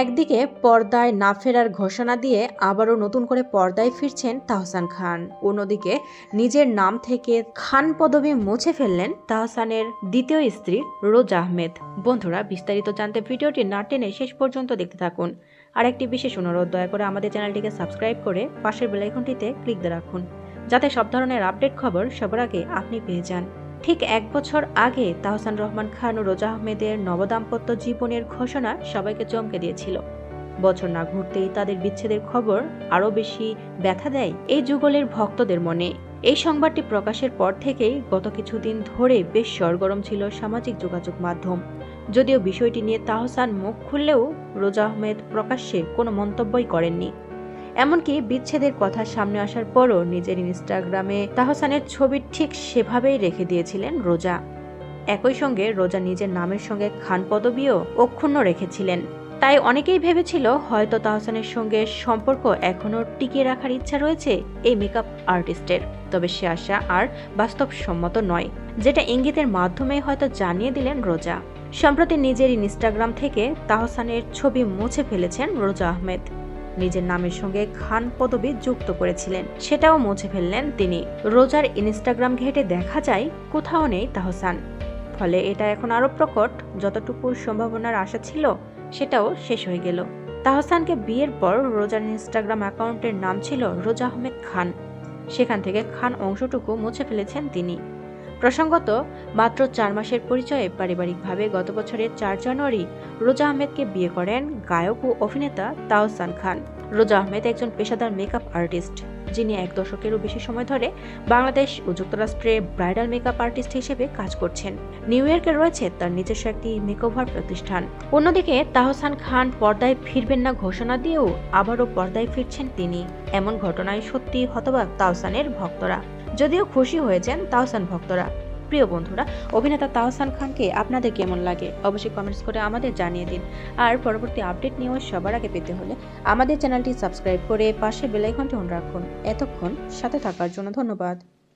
একদিকে পর্দায় না ফেরার ঘোষণা দিয়ে আবারও নতুন করে পর্দায় ফিরছেন তাহসান খান। অন্যদিকে নিজের নাম থেকে খান পদবি মুছে ফেললেন তাহসানের দ্বিতীয় স্ত্রী রোজ আহমেদ। বন্ধুরা, বিস্তারিত জানতে ভিডিওটি না টেনে শেষ পর্যন্ত দেখতে থাকুন। আর একটি বিশেষ অনুরোধ, দয়া করে আমাদের চ্যানেলটিকে সাবস্ক্রাইব করে পাশের বেলাইকনটিতে ক্লিক দিয়ে রাখুন, যাতে সব ধরনের আপডেট খবর সবার আগে আপনি পেয়ে যান। ঠিক এক বছর আগে তাহসান রহমান খান ও রোজা আহমেদের নবদাম্পত্য জীবনের ঘোষণা সবাইকে চমকে দিয়েছিল। বছর না ঘুরতেই তাদের বিচ্ছেদের খবর আরও বেশি ব্যথা দেয় এই যুগলের ভক্তদের মনে। এই সংবাদটি প্রকাশের পর থেকেই গত কিছুদিন ধরে বেশ সরগরম ছিল সামাজিক যোগাযোগ মাধ্যম। যদিও বিষয়টি নিয়ে তাহসান মুখ খুললেও রোজা আহমেদ প্রকাশ্যে কোনো মন্তব্যই করেননি। এমনকি বিচ্ছেদের কথা সামনে আসার পরও নিজের ইনস্টাগ্রামে তাহসানের ছবি ঠিক সেভাবেই রেখে দিয়েছিলেন রোজা। একই সঙ্গে রোজা নিজের নামের সঙ্গে খান পদবিও অক্ষুণ্ণ রেখেছিলেন। তাই অনেকেই ভেবেছিল হয়তো তাহসানের সঙ্গে সম্পর্ক এখনও টিকিয়ে রাখার ইচ্ছা রয়েছে এই মেকআপ আর্টিস্টের। তবে সে আশা আর বাস্তবসম্মত নয়, যেটা ইঙ্গিতের মাধ্যমে হয়তো জানিয়ে দিলেন রোজা। সম্প্রতি নিজের ইনস্টাগ্রাম থেকে তাহসানের ছবি মুছে ফেলেছেন রোজা আহমেদ। নিজের নামের সঙ্গে খান পদবি যুক্ত করেছিলেন। সেটাও মুছে ফেললেন তিনি। রোজার ইনস্টাগ্রাম ঘেটে দেখা যায়, কোথাও নেই তাহসান। ফলে এটা এখন আরও প্রকট, যতটুকু সম্ভাবনার আশা ছিল, সেটাও শেষ হয়ে গেল। তাহসানকে বিয়ের পর রোজার ইনস্টাগ্রাম অ্যাকাউন্টের নাম ছিল রোজা আহমেদ খান। সেখান থেকে খান অংশটুকু মুছে ফেলেছেন তিনি। প্রসঙ্গত, মাত্র চার মাসের পরিচয়ে পারিবারিকভাবে গত বছরের চার জানুয়ারি রোজা আহমেদকে বিয়ে করেন গায়ক ও অভিনেতা তাওসান খান। রোজা আহমেদ একজন পেশাদার মেকআপ আর্টিস্ট, যিনি এক দশকেরও বেশি সময় ধরে বাংলাদেশ ও যুক্তরাষ্ট্রে ব্রাইডাল মেকআপ আর্টিস্ট হিসেবে কাজ করছেন। নিউ ইয়র্কে রয়েছে তার নিজস্ব একটি মেকওভার প্রতিষ্ঠান। অন্যদিকে তাহসান খান পর্দায় ফিরবেন না ঘোষণা দিয়েও আবারও পর্দায় ফিরছেন তিনি। এমন ঘটনায় সত্যি হতবাক তাহসানের ভক্তরা। যদিও খুশি হয়েছেন তাহসান ভক্তরা। প্রিয় বন্ধুরা, অভিনেতা তাহসান খানকে আপনাদের কেমন লাগে? অবশ্যই কমেন্টস করে আমাদের জানিয়ে দিন। আর পরবর্তী আপডেট নিয়েও সবার আগে পেতে হলে আমাদের চ্যানেলটি সাবস্ক্রাইব করে পাশে বেলাইকনটি অন রাখুন। এতক্ষণ সাথে থাকার জন্য ধন্যবাদ।